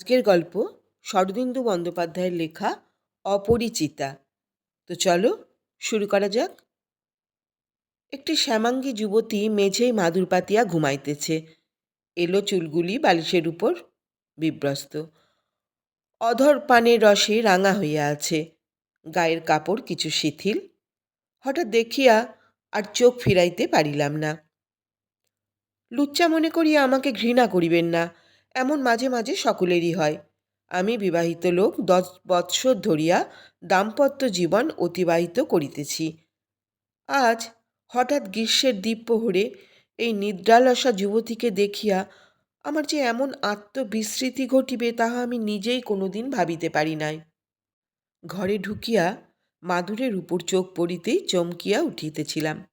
আজকের গল্প শরদিন্দু বন্দ্যোপাধ্যায়ের লেখা অপরিচিতা। তো চলো শুরু করা যাক। একটি শ্যামাঙ্গী যুবতী মেঝেই মাদুর পাতিয়া ঘুমাইতেছে। এলো চুলগুলি বালিশের উপর, বিব্রস্ত। অধর পানের রসে রাঙা হইয়া আছে। গায়ের কাপড় কিছু শিথিল। হঠাৎ দেখিয়া আর চোখ ফিরাইতে পারিলাম না। লুচ্চা মনে করিয়া আমাকে ঘৃণা করিবেন না। এমন মাঝে মাঝে সকলেরই হয়। আমি বিবাহিত লোক দশ বৎসর ধরিয়া দাম্পত্য জীবন অতিবাহিত করিতেছি। আজ হঠাৎ গ্রীষ্মের দ্বীপ্রহরে এই নিদ্রালসা যুবতীকে দেখিয়া আমার যে এমন আত্মবিস্মৃতি ঘটিবে তাহা আমি নিজেই কোনোদিন ভাবিতে পারি নাই। ঘরে ঢুকিয়া মাদুরের উপর চোখ পড়িতেই চমকিয়া উঠিতেছিলাম।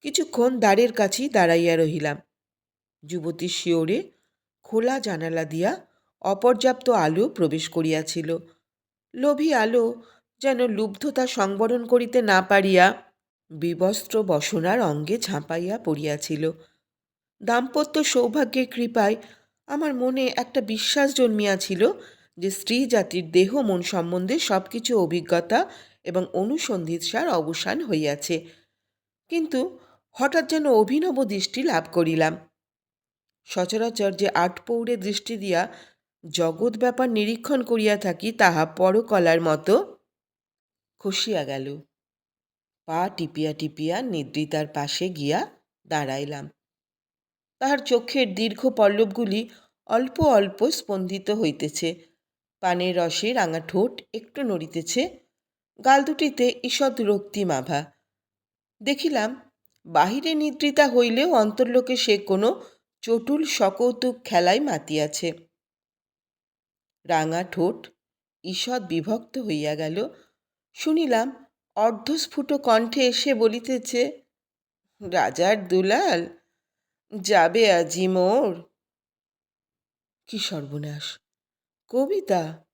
কিছুক্ষণ দ্বারের কাছেই দাঁড়াইয়া রহিলাম। যুবতীর শিওরে খোলা জানালা দিয়া অপর্যাপ্ত আলো প্রবেশ করিয়াছিল। লোভী আলো যেন লুব্ধতা সংবরণ করিতে না পারিয়া বিবস্ত্র বসনার অঙ্গে ঝাঁপাইয়া পড়িয়াছিল। দাম্পত্য সৌভাগ্যের কৃপায় আমার মনে একটা বিশ্বাস জন্মিয়াছিল যে স্ত্রী জাতির দেহ মন সম্বন্ধে সব কিছু অভিজ্ঞতা এবং অনুসন্ধিৎসার অবসান হইয়াছে। কিন্তু হঠাৎ যেন অভিনব দৃষ্টি লাভ করিলাম। সচরাচর যে আটপৌরে দৃষ্টি দিয়া জগৎ ব্যাপার নিরীক্ষণ করিয়া থাকি, তাহা পরকলার মতো খসিয়া গেল। পা টিপিয়া টিপিয়া নিদ্রিতার পাশে গিয়া দাঁড়াইলাম। তাহার চোখের দীর্ঘ পল্লবগুলি অল্প অল্প স্পন্দিত হইতেছে। পানের রসে রাঙা ঠোঁট একটু নড়িতেছে। গাল দুটিতে ঈষৎ রক্তিমাভা দেখিলাম, বাহিরে নিদ্রিতা হইলেও অন্তর্লোকে সে কোনো চটুল সকৌতুক খেলায় মাতিয়াছে। রাঙা ঠোঁট ঈষৎ বিভক্ত হইয়া গেল। শুনিলাম অর্ধস্ফুট কণ্ঠে এসে বলিতেছে, রাজার দুলাল, যাবে আজি মোর? কি সর্বনাশ, কবিতা,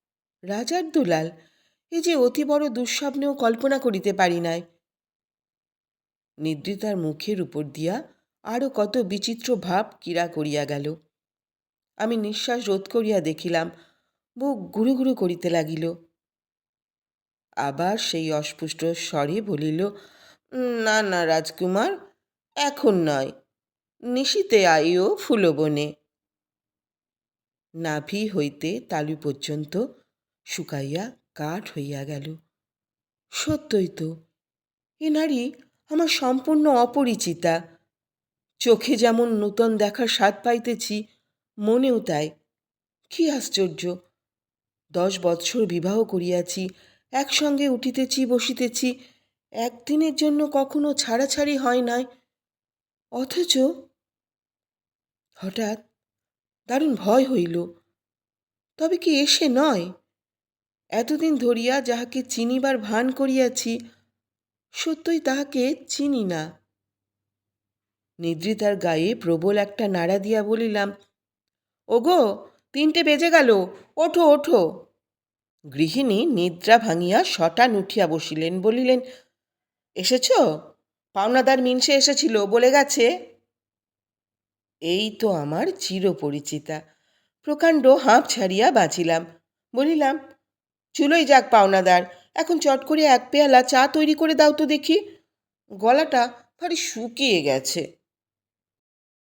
রাজার দুলাল, এ যে অতি বড় দুঃস্বপ্নেও কল্পনা করিতে পারি নাই। নিদ্রিতার মুখের উপর দিয়া আরও কত বিচিত্র ভাব কিরা করিয়া গেল। আমি নিঃশ্বাস রোধ করিয়া দেখিলাম বুক গুরু গুরু করিতে লাগিল। আবার সেই অস্পুষ্ট স্বরে বলিল, না না, রাজকুমার, এখন নয়। নিশিতে আইও ফুলবনে নাভি হইতে তালু পর্যন্ত শুকাইয়া কাঠ হইয়া গেল। সত্যই তো, এ নারী আমার সম্পূর্ণ অপরিচিতা। চোখে যেমন নূতন দেখার স্বাদ পাইতেছি, মনেও তাই। কি আশ্চর্য! দশ বৎসর বিবাহ করিয়াছি, একসঙ্গে উঠিতেছি, বসিতেছি, একদিনের জন্য কখনো ছাড়াছাড়ি হয় নাই। অথচ হঠাৎ দারুণ ভয় হইল। তবে কি এসে নয়? এতদিন ধরিয়া যাহাকে চিনিবার ভান করিয়াছি, সত্যই তাহাকে চিনি না। নিদ্রিতার গায়ে প্রবল একটা নাড়া দিয়া বলিলাম, ওগো, তিনটে বেজে গেল, ওঠো ওঠো। গৃহিণী নিদ্রা ভাঙিয়া শটান উঠিয়া বসিলেন, বলিলেন, এসেছ? পাওনাদার মিনসে এসেছিল, বলে গেছে? এই তো আমার চিরপরিচিতা। প্রকাণ্ড হাঁপ ছাড়িয়া বাঁচিলাম। বলিলাম, চুলোই যাক পাওনাদার, এখন চট করে এক পেয়ালা চা তৈরি করে দাও তো দেখি। গলাটা ভারী শুকিয়ে গেছে।